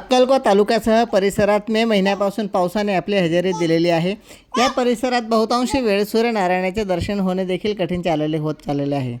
अक्कलकोट तालुक्यासह परिसरात मे महिन्यापासून पावसाने आपली हजेरी दिलेली आहे. या परिसरात बहुतांशी वेळ सूर्यनारायणाचे दर्शन होणे देखील कठीण चालले होत चाललेले आहे.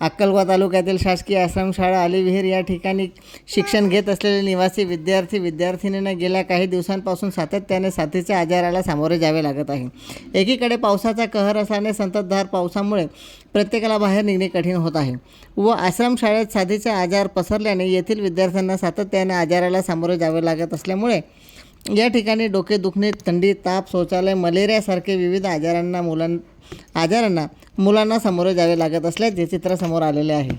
अक्कलवा तालुक्यातील शासकीय आश्रमशाळा अलिविहीर या ठिकाणी शिक्षण घेत असलेले निवासी विद्यार्थी विद्यार्थिनींना गेल्या काही दिवसांपासून सातत्याने साथीच्या आजाराला सामोरे जावे लागत आहे. एकीकडे पावसाचा कहर असल्याने संततधार पावसामुळे प्रत्येकाला बाहेर निघणे कठीण होत आहे व आश्रमशाळेत साथीचे आजार पसरल्याने येथील विद्यार्थ्यांना सातत्याने आजाराला सामोरे जावे लागत असल्यामुळे या ठिकाणी डोके दुखणे थंडी ताप शौचालय मलेरियासारखे विविध आजारांना मुलां आजारांना मुलांना सामोरे जावे लागत असल्याचे चित्र समोर आलेले आहे.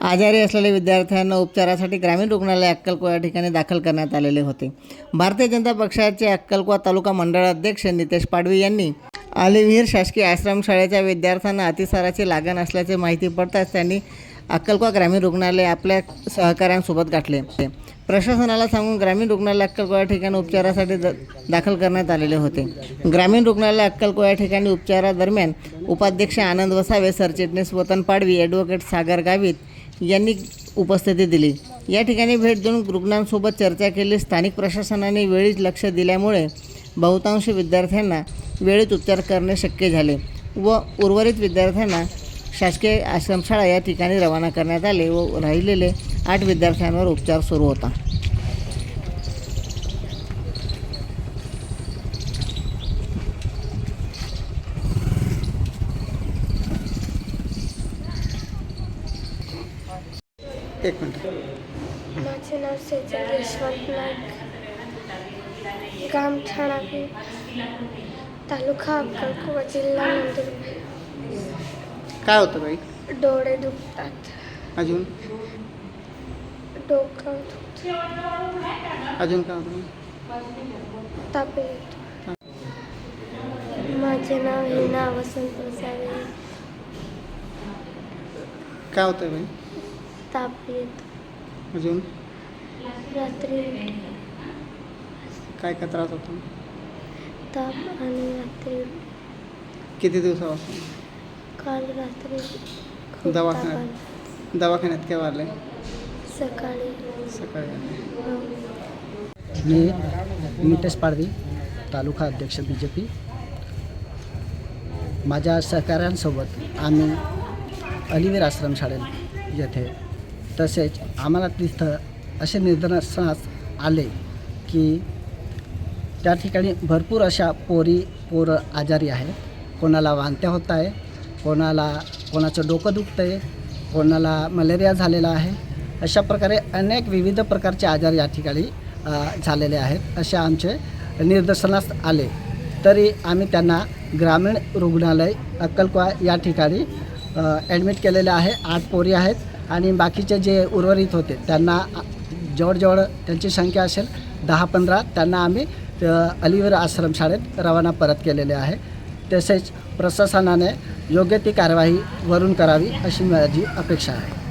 आजारी असलेल्या विद्यार्थ्यांना उपचारासाठी ग्रामीण रुग्णालय अक्कलको या ठिकाणी दाखल करण्यात आलेले होते. भारतीय जनता पक्षाचे अक्कलकोवा तालुका मंडळ अध्यक्ष नितेश पाडवी यांनी आलिविहीर शासकीय आश्रमशाळेच्या विद्यार्थ्यांना अतिसाराची लागण असल्याची माहिती पडताच त्यांनी अक्कलकोवा ग्रामीण रुग्णालय आपल्या सहकाऱ्यांसोबत गाठले. प्रशासनाला सांगून ग्रामीण रुग्णालय अक्कलकोट या ठिकाणी उपचारासाठी द दाखल करण्यात आलेले होते. ग्रामीण रुग्णालय अक्कलकोट या ठिकाणी उपचारादरम्यान उपाध्यक्ष आनंद वसावे सरचिटणीस वतन पाडवी ॲडव्होकेट सागर गावित यांनी उपस्थिती दिली. या ठिकाणी भेट देऊन रुग्णांसोबत चर्चा केली. स्थानिक प्रशासनाने वेळीच लक्ष दिल्यामुळे बहुतांश विद्यार्थ्यांना वेळेत उपचार करणे शक्य झाले व उर्वरित विद्यार्थ्यांना शासकीय आश्रमशाळा या ठिकाणी रवाना करण्यात आले व राहिलेले आठ विद्यार्थ्यांवर उपचार सुरू होता. एक मिनिट. माझे नाव सेजल यशवंत नाईक गाम ठाणावी तालुका अक्कलकोवा जिल्हा नंदुरबार. काय होतं बाई? डोळे दुखतात. अजून? डोकं दुखतं. अजून काय होतं ताप येतो माझे नाव हिना वसंत वसावे. काय होतं बाई? ताप येतो अजून? रात्री काय काय त्रास होतो? ताप आणि रात्री किती दिवसापासून? काल रात्री खूप दवाखान्यात? ताप आला. दवाखान्यात केव्हा आले? सकाळी. सकाळी आले. अं, मी नितेश पाडवी तालुका अध्यक्ष बी जे पी माझ्या सहकाऱ्यांसोबत आम्ही अलिवीर आश्रमशाळेत येथे तसेच आम्हाला तिथं असे निदर्शनास आले की त्या ठिकाणी भरपूर अशा पोरी पोरं आजारी आहे कोणाला वांत्या होत आहे कोणाला कोणाचं डोकं दुखतं आहे कोणाला मलेरिया झालेला आहे अशा प्रकारे अनेक विविध प्रकारचे आजार या ठिकाणी झालेले आहेत असे आमचे निदर्शनास आले. तरी आम्ही त्यांना ग्रामीण रुग्णालय अक्कलकुवा या ठिकाणी ॲडमिट केलेले आहे आठ पोरी आहेत आणि बाकीचे जे उर्वरित होते त्यांना जवळजवळ त्यांची संख्या असेल दहा पंधरा त्यांना आम्ही अ, अलिवीर आश्रमशाळेत रवाना परत केलेले आहे. तसेच प्रशासनाने योग्य ती कारवाई वरून करावी अशी माझी अपेक्षा आहे.